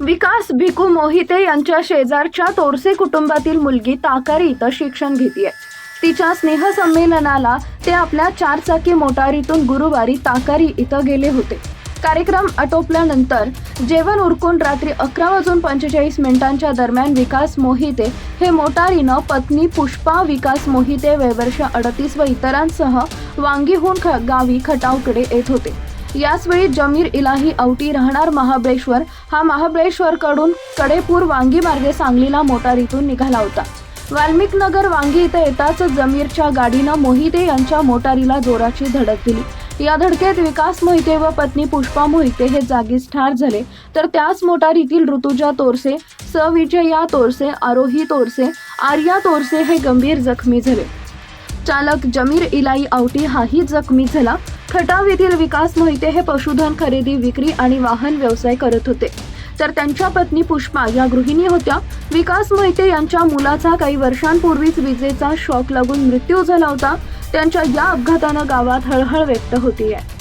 विकास भिकू मोहिते यांच्या शेजारच्या तोरसे कुटुंबातील मुलगी ताकारी इथं शिक्षण घेतीये. तिच्या स्नेहसंमेलनाला ते आपल्या चारचाकी मोटारीतून गुरुवारी ताकारी इथं गेले होते. कार्यक्रम आटोपल्यानंतर जेवण उरकून रात्री अकरा वाजून पंचेचाळीस मिनिटांच्या दरम्यान विकास मोहिते हे मोटारीनं पत्नी पुष्पा विकास मोहिते वयवर्ष अडतीस व इतरांसह वांगीहून ख गावी खटावकडे येत होते. याचवेळी जमीर इलाही अवटी राहणार महाबळेश्वर. हा महाबळेश्वरकडून कडेपूर वांगी मार्गे सांगलीला मोटारीतून निघाला होता. वाल्मिक नगर वांगी इथे येताच जमीरच्या गाडीनं मोहिते यांच्या मोटारीला जोराची धडक दिली. या धडकेत विकास मोहिते व पत्नी पुष्पा मोहिते हे जागीच ठार झाले. तर त्याच मोटारीतील ऋतुजा तोरसे सविजया तोरसे आरोही तोरसे आर्या तोरसे हे गंभीर जखमी झाले. चालक जमीर इलाई आवटी हाही जखमी झाला. खटाव येथील विकास मोहिते हे पशुधन खरेदी विक्री आणि वाहन व्यवसाय करत होते. तर त्यांच्या पत्नी पुष्पा या गृहिणी होत्या. विकास मोहिते यांच्या मुलाचा काही वर्षांपूर्वीच विजेचा शॉक लागून मृत्यू झाला होता. त्यांच्या या अपघातानं गावात हळहळ व्यक्त होती आहे